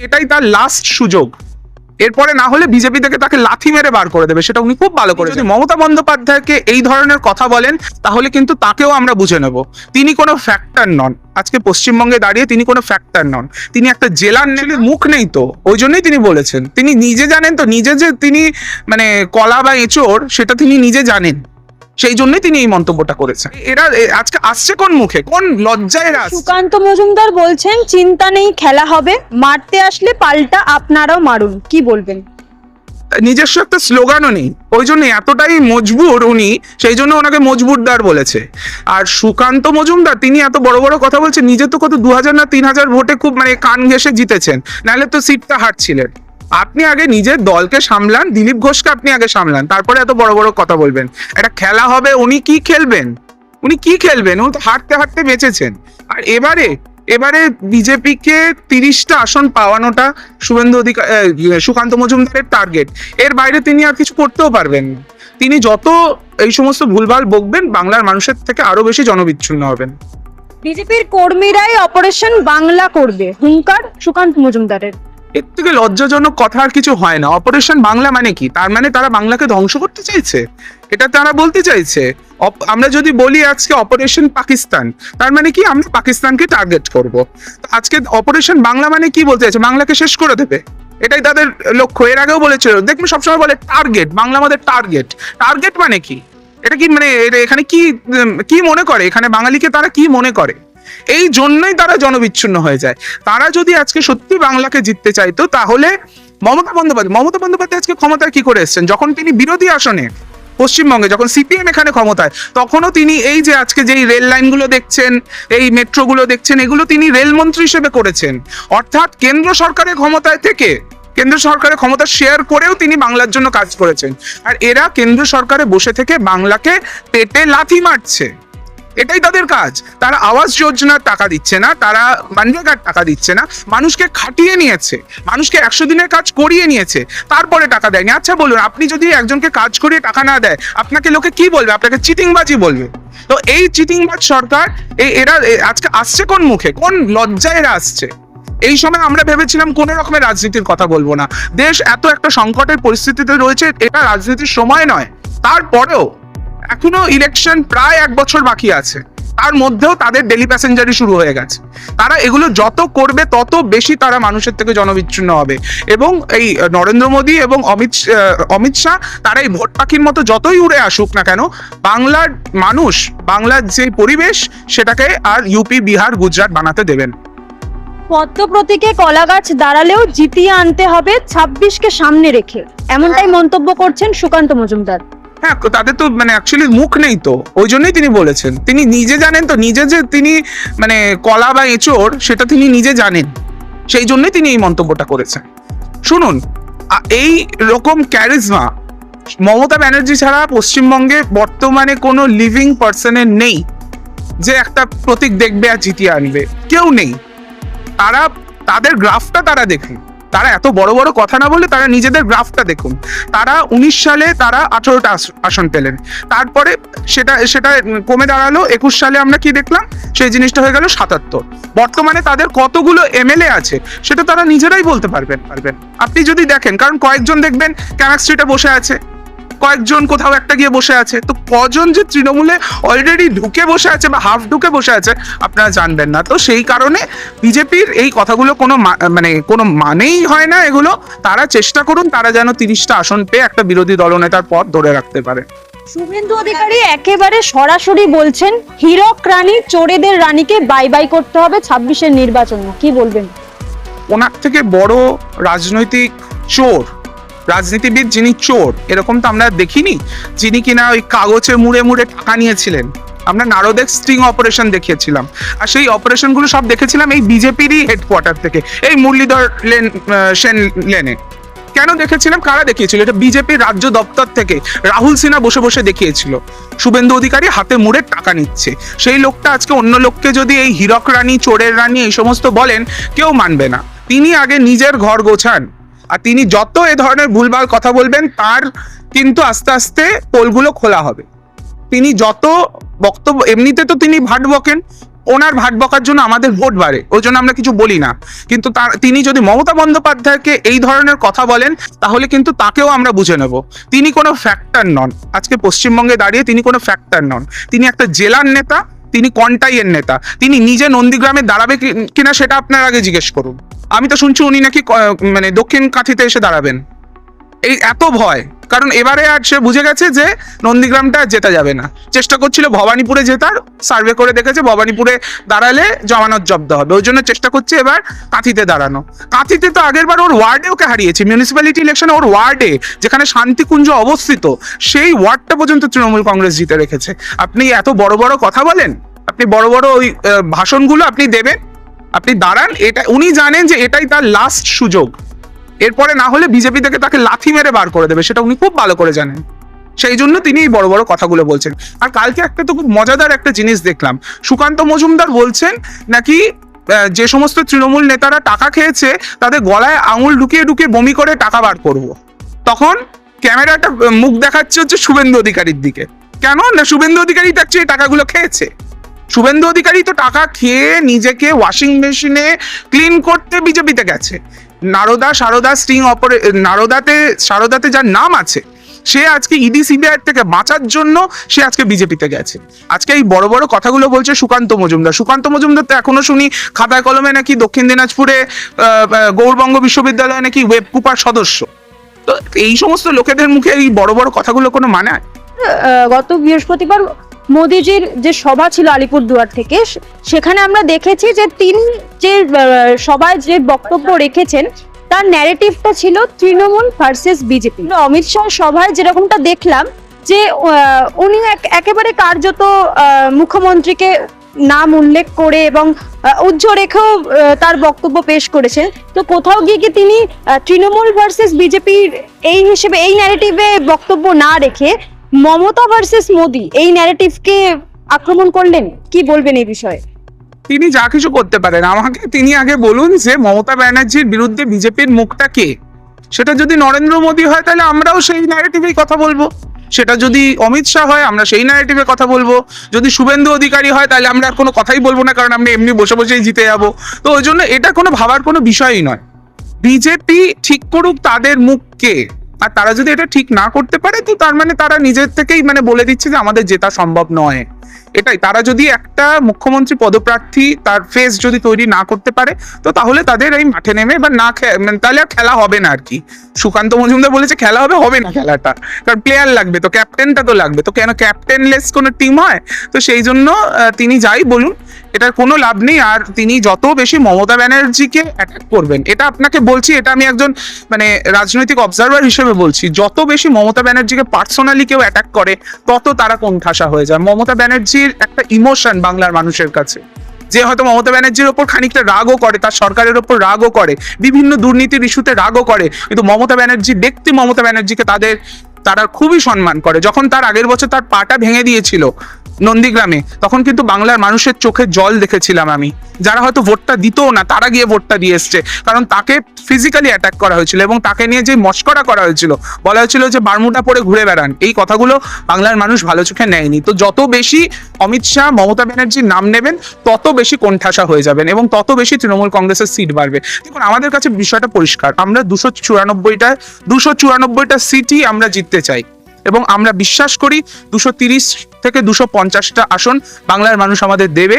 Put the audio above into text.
এটাই তার লাস্ট সুযোগ। এরপরে না হলে বিজেপি থেকে তাকে লাথি মেরে বার করে দেবে সেটা উনি খুব ভালো করে যদি মমতা বন্দ্যোপাধ্যায়কে এই ধরনের কথা বলেন তাহলে কিন্তু তাকেও আমরা বুঝে নেব। তিনি কোনো ফ্যাক্টর নন। আজকে পশ্চিমবঙ্গে দাঁড়িয়ে তিনি কোনো ফ্যাক্টর নন। তিনি একটা জেলার নেলে মুখ নেই তো। ওই জন্যই তিনি বলেছেন। তিনি নিজে জানেন তো নিজে যে তিনি মানে কলা বা এঁচোর সেটা তিনি নিজে জানেন। সেই জন্যই তিনি এই মন্তব্যটা করেছেন। এরা আজকে আসছে কোন মুখে? কোন লজ্জায় এরা সুকান্ত মজুমদার বলছেন চিন্তা নেই খেলা হবে। মারতে আসলে পাল্টা আপনারাও মারুন। কি বলবেন? নিজস্ব একটা স্লোগানও নেই। ওই জন্য এতটাই মজবুর উনি সেই জন্য ওনাকে মজবুরদার বলেছে। আর সুকান্ত মজুমদার তিনি এত বড় বড় কথা বলছেন নিজে তো কত দু হাজার না তিন হাজার ভোটে খুব মানে কান ঘেসে জিতেছেন। নাহলে তো সিটটা হারছিলেন। আপনি আগে নিজের দলকে সামলান, দিলীপ ঘোষকে আপনি আগে সামলান, তারপরে এত বড় বড় কথা বলবেন। একটা খেলা হবে, উনি কি খেলবেন? উনি কি খেলবেন? উনি হাঁটতে হাঁটতে বেঁচেছেন। আর এবারে এবারে বিজেপিকে তিরিশটা আসন পাওয়ানোটা শুভেন্দু অধিকার সুকান্ত মজুমদারের টার্গেট এর বাইরে তিনি আর কিছু করতেও পারবেন না। তিনি যত এই সমস্ত ভুলভাল বকবেন, বাংলার মানুষের থেকে আরও বেশি জনবিচ্ছিন্ন হবেন। বিজেপির কর্মীরাই অপারেশন বাংলা করবে, হুঙ্কার সুকান্ত মজুমদারের। এর থেকে লজ্জাজনক কথা আর কিছু হয় না। অপারেশন বাংলা মানে কি? তার মানে তারা বাংলাকে ধ্বংস করতে চাইছে। এটা তারা বলতে চাইছে। আমরা যদি বলি আজকে অপারেশন পাকিস্তান তার মানে কি? আমরা পাকিস্তানকে টার্গেট করব। আজকে অপারেশন বাংলা মানে কি বলতে চাইছে? বাংলাকে শেষ করে দেবে। এটাই তাদের লক্ষ্য। এর আগেও বলেছিল দেখবে সবসময় বলে টার্গেট বাংলা আমাদের টার্গেট টার্গেট মানে কি? এটা কি মানে এখানে কি কি মনে করে? এখানে বাঙালিকে তারা কি মনে করে? এই জন্যই তারা জনবিচ্ছিন্ন হয়ে যায়। তারা যদি আজকে সত্যি বাংলাকে জিততে চাইতো, তাহলে মমতা বন্দ্যোপাধ্যায় মমতা বন্দ্যোপাধ্যায় আজকে ক্ষমতায় কি করে এসেছেন? যখন তিনি বিরোধী আসনে, পশ্চিমবঙ্গে যখন সিপিএম এখানে ক্ষমতায়, তখনও তিনি এই যে আজকে যেই রেল লাইনগুলো দেখছেন, এই মেট্রোগুলো দেখছেন, এগুলো তিনি রেলমন্ত্রী হিসেবে করেছেন। অর্থাৎ কেন্দ্র সরকারের ক্ষমতায় থেকে, কেন্দ্র সরকারের ক্ষমতা শেয়ার করেও তিনি বাংলার জন্য কাজ করেছেন। আর এরা কেন্দ্র সরকারে বসে থেকে বাংলাকে পেটে লাথি মারছে। এটাই তাদের কাজ। তারা আবাস যোজনার টাকা দিচ্ছে না, তারা মানরেগার টাকা দিচ্ছে না, মানুষকে খাটিয়ে নিয়েছে, মানুষকে একশো দিনের কাজ করিয়ে নিয়েছে, তারপরে টাকা দেয়নি। আচ্ছা বলুন, আপনি যদি একজনকে কাজ করিয়ে টাকা না দেয়, আপনাকে লোকে কি বলবে? আপনাকে চিটিংবাজি বলবে। তো এই চিটিংবাজ সরকার এই এরা আজকে আসছে কোন মুখে? কোন লজ্জায় এরা আসছে? এই সময় আমরা ভেবেছিলাম কোনো রকমের রাজনীতির কথা বলব না। দেশ এত একটা সংকটের পরিস্থিতিতে রয়েছে, এটা রাজনীতির সময় নয়, তারপরেও এখনও ইলেকশন প্রায় এক বছর বাকি আছে। তার মধ্যেও তাদের ডেলি প্যাসেঞ্জারই শুরু হয়ে গেছে। তারা এগুলো যত করবে তত বেশি তারা মানুষের থেকে জনবিচ্ছিন্ন হবে। এবং এই নরেন্দ্র মোদী এবং অমিত অমিত শাহ তারা এই ভোট পাখির মতো যতই উড়ে আসুক না কেন বাংলার মানুষ বাংলার যে পরিবেশ সেটাকে আর ইউপি বিহার গুজরাট বানাতে দেবেন। পদ্ম প্রতীকে কলা গাছ দাঁড়ালেও জিতিয়ে আনতে হবে ছাব্বিশকে সামনে রেখে। এমনটাই মন্তব্য করছেন সুকান্ত মজুমদার। হ্যাঁ তাদের তো মানে অ্যাকচুয়ালি মুখ নেই তো। ওই জন্যই তিনি বলেছেন। তিনি নিজে জানেন তো, নিজে যে তিনি মানে কলা বা এঁচোড়, সেটা তিনি নিজে জানেন। সেই জন্যই তিনি এই মন্তব্যটা করেছেন। শুনুন এই রকম ক্যারিজমা মমতা ব্যানার্জি ছাড়া পশ্চিমবঙ্গে বর্তমানে কোনো লিভিং পার্সনের নেই যে একটা প্রতীক দেখবে আর জিতিয়ে আনবে। কেউ নেই। তারা, তাদের গ্রাফটা তারা দেখুন তারা এত বড় বড় কথা না বলে তারা নিজেদের গ্রাফটা দেখুন। তারা উনিশ সালে তারা আঠারোটা আসন পেলেন। তারপরে সেটা সেটা কমে দাঁড়াল, একুশ সালে আমরা কি দেখলাম? সেই জিনিসটা হয়ে গেল সাতাত্তর। বর্তমানে তাদের কতগুলো এমএলএ আছে, সেটা তারা নিজেরাই বলতে পারবেন পারবেন। আপনি যদি দেখেন, কারণ কয়েকজন দেখবেন ক্যামাক স্ট্রিটে বসে আছে। কয়েকজন কোথাও একটা গিয়ে বসে আছে। তো কজন যে তৃণমূলে অলরেডি ঢুকে বসে আছে বা হাফ ঢুকে বসে আছে আপনারা জানবেন না। তো সেই কারণে বিজেপির এই কথাগুলো কোনো মানে কোনো মানেই হয় না এগুলো। তারা চেষ্টা করুন তারা যেন তিরিশটা আসন পেয়ে একটা বিরোধী দলনেতার পদ ধরে রাখতে পারে। শুভেন্দু অধিকারী একেবারে সরাসরি বলছেন হীরক রানী চোরেদের রানীকে বাই বাই করতে হবে ছাব্বিশের নির্বাচন। কি বলবেন? ওনার থেকে বড় রাজনৈতিক চোর রাজনীতিবিদ যিনি চোর, এরকম তো আমরা দেখিনি, যিনি কিনা ওই কাগজে মুড়ে মুড়ে টাকা নিয়েছিলেন। আমরা নারদের স্ট্রিং অপারেশন দেখিয়েছিলাম। আর সেই অপারেশনগুলো সব দেখেছিলাম এই বিজেপিরই হেডকোয়ার্টার থেকে, এই মুরলীধর লেন সেন লেনে। কেন দেখেছিলাম? কারা দেখিয়েছিল? এটা বিজেপির রাজ্য দপ্তর থেকে রাহুল সিনহা বসে বসে দেখিয়েছিল। শুভেন্দু অধিকারী হাতে মুড়ে টাকা নিচ্ছে। সেই লোকটা আজকে অন্য লোককে যদি এই হীরক রানী, চোরের রানী এই সমস্ত বলেন, কেউ মানবে না। তিনি আগে নিজের ঘর গোছান। আর তিনি যত এ ধরনের ভুলভাল কথা বলবেন, তার কিন্তু আস্তে আস্তে পোলগুলো খোলা হবে। তিনি যত বক্তব্য, এমনিতে তো তিনি ভাট বকেন, ওনার ভাট বকার জন্য আমাদের ভোট বাড়ে, ওই জন্য আমরা কিছু বলি না। কিন্তু তার, তিনি যদি মমতা বন্দ্যোপাধ্যায়কে এই ধরনের কথা বলেন, তাহলে কিন্তু তাকেও আমরা বুঝে নেব। তিনি কোনো ফ্যাক্টর নন। আজকে পশ্চিমবঙ্গে দাঁড়িয়ে তিনি কোনো ফ্যাক্টর নন। তিনি একটা জেলার নেতা তিনি কন্টাইয়ের নেতা। তিনি নিজে নন্দীগ্রামে দাঁড়াবে কিনা সেটা আপনার আগে জিজ্ঞেস করুন। আমি তো শুনছি উনি নাকি মানে দক্ষিণ কাঁথিতে এসে দাঁড়াবেন। এই এত ভয়। কারণ এবারে আর সে বুঝে গেছে যে নন্দীগ্রামটা জেতা যাবে না। চেষ্টা করছিল ভবানীপুরে জেতার সার্ভে করে দেখেছে ভবানীপুরে দাঁড়ালে জমানত জব্দ হবে। ওই জন্য চেষ্টা করছে এবার কাঁথিতে দাঁড়ানো। কাঁথিতে তো আগের বার ওর ওয়ার্ডে ওকে হারিয়েছে। মিউনিসিপ্যালিটি ইলেকশনে ওর ওয়ার্ডে যেখানে শান্তিকুঞ্জ অবস্থিত, সেই ওয়ার্ডটা পর্যন্ত তৃণমূল কংগ্রেস জিতে রেখেছে। আপনি এত বড় বড় কথা বলেন? আপনি বড় বড় ওই ভাষণগুলো আপনি দেবেন? আপনি দাঁড়ান, এটা, উনি জানেন যে এটাই তার লাস্ট সুযোগ। এরপরে না হলে বিজেপি থেকে তাকে লাথি মেরে বার করে দেবে, সেটা উনি খুব ভালো করে জানেন। সেই জন্য তিনি এই বড় বড় কথাগুলো বলছেন। আর কালকে একটা তো খুব মজাদার একটা জিনিস দেখলাম। সুকান্ত মজুমদার বলছেন নাকি যে সমস্ত তৃণমূল নেতারা টাকা খেয়েছে, তাদের গলায় আঙুল ঢুকিয়ে ঢুকিয়ে বমি করে টাকা বার করব। তখন ক্যামেরাটা মুখ দেখাচ্ছে হচ্ছে শুভেন্দু অধিকারীর দিকে। কেন? না শুভেন্দু অধিকারী তার চেয়ে টাকাগুলো খেয়েছে। শুভেন্দু অধিকারী তো টাকা খেয়ে নিজেকে ওয়াশিং মেশিনে ক্লিন করতে বিজেপিতে গেছে। নারদা, সারদা স্টিং অপারে নারদাতে, সারদাতে যার নাম আছে, সে আজকে ইডি সিবিআই থেকে বাঁচার জন্য সে আজকে বিজেপিতে গেছে। আজকে এই বড় বড় কথাগুলো বলছে সুকান্ত মজুমদার। সুকান্ত মজুমদার তো এখনও শুনি, খাতায় কলমে নাকি দক্ষিণ দিনাজপুরে গৌরবঙ্গ বিশ্ববিদ্যালয়ে নাকি ওয়েব কুপার সদস্য। তো এই সমস্ত লোকেদের মুখে এই বড় বড় কথাগুলো কোনো মানে গত বৃহস্পতিবার মোদিজির যে সভা ছিল আলিপুরদুয়ার থেকে সেখানে আমরা দেখেছি যে তিনি যে সভায় যে বক্তব্য রেখেছেন তার ন্যারেটিভটা ছিল তৃণমূল ভার্সেস বিজেপি অমিত শাহ সভায় যেরকমটা দেখলাম যে উনি এক- একেবারে কার্যত মুখ্যমন্ত্রীকে নাম উল্লেখ করে এবং উজ্জ্ব রেখেও তার বক্তব্য পেশ করেছেন। তো কোথাও গিয়ে কি তিনি তৃণমূল ভার্সেস বিজেপির এই হিসেবে এই ন্যারেটিভে বক্তব্য না রেখে মমতা ভার্সেস মোদি, এই ন্যারেটিভকে আক্রমণ করলেন? কি বলবেন এই বিষয়ে? তিনি যা কিছু করতে পারেন, আমাকে তিনি আগে বলুন যে মমতা ব্যানার্জির বিরুদ্ধে বিজেপির মুখটা কে? সেটা যদি নরেন্দ্র মোদী হয়, তাহলে আমরাও সেই ন্যারেটিভেই কথা বলব। সেটা যদি অমিত শাহ হয়, আমরা সেই ন্যারেটিভে কথা বলব। যদি শুভেন্দু অধিকারী হয়, তাহলে আমরা আর কোনো কথাই বলব না, কারণ আমরা এমনি বসে বসেই জিতে যাব। তো ওই জন্য এটা কোনো ভাবার কোনো বিষয়ই নয়। বিজেপি ঠিক করুক তাদের মুখকে আর তারা যদি এটা ঠিক না করতে পারে, তো তার মানে তারা নিজের থেকেই মানে বলে দিচ্ছে যে আমাদের জেতা সম্ভব নয়। এটাই। তারা যদি একটা মুখ্যমন্ত্রী পদপ্রার্থী তার ফেস যদি তৈরি না করতে পারে, তো তাহলে তাদের এই মাঠে নেমে বা না মানে তাহলে আর খেলা হবে না আর কি। সুকান্ত মজুমদার বলেছে, খেলা হবে হবে না খেলাটা। কারণ প্লেয়ার লাগবে তো ক্যাপ্টেনটা তো লাগবে। তো কেন ক্যাপ্টেনলেস কোনো টিম হয়? তো সেই জন্য তিনি যাই বলুন, এটার কোনো লাভ নেই। আর তিনি যত বেশি মমতা ব্যানার্জিকে অ্যাটাক করবেন, এটা আপনাকে বলছি, এটা আমি একজন মানে রাজনৈতিক অবজারভার হিসেবে বলছি। যত বেশি মমতা ব্যানার্জিকে পার্সোনালি কেউ অ্যাটাক করে, তত তারা কোণঠাসা হয়ে যায়। মমতা ব্যানার্জির একটা ইমোশন বাংলার মানুষের কাছে। যে হয়তো মমতা ব্যানার্জির ওপর খানিকটা রাগও করে, তার সরকারের ওপর রাগও করে, বিভিন্ন দুর্নীতির ইস্যুতে রাগও করে, কিন্তু মমতা ব্যানার্জি দেখতে মমতা ব্যানার্জিকে তাদের, তারা খুবই সম্মান করে। যখন তার আগের বছর তার পাটা ভেঙে দিয়েছিল নন্দীগ্রামে। তখন কিন্তু বাংলার মানুষের চোখে জল দেখেছিলাম আমি। যারা হয়তো ভোটটা দিতও না, তারা গিয়ে ভোটটা দিয়ে এসছে। কারণ তাকে ফিজিক্যালি অ্যাটাক করা হয়েছিল এবং তাকে নিয়ে যে মস্করা করা হয়েছিল, বলা হয়েছিল যে বারমুটা পরে ঘুরে বেড়ান। এই কথাগুলো বাংলার মানুষ ভালো চোখে নেয়নি। তো যত বেশি অমিত শাহ, মমতা ব্যানার্জির নাম নেবেন, তত বেশি কোণঠাসা হয়ে যাবেন এবং তত বেশি তৃণমূল কংগ্রেসের সিট বাড়বে। দেখুন, আমাদের কাছে বিষয়টা পরিষ্কার। আমরা দুশো চুরানব্বইটা দুশো চুরানব্বইটা সিটই আমরা জিততে চাই। এবং আমরা বিশ্বাস করি দুশো তিরিশ থেকে দুশো পঞ্চাশটা আসন বাংলার মানুষ আমাদের দেবে।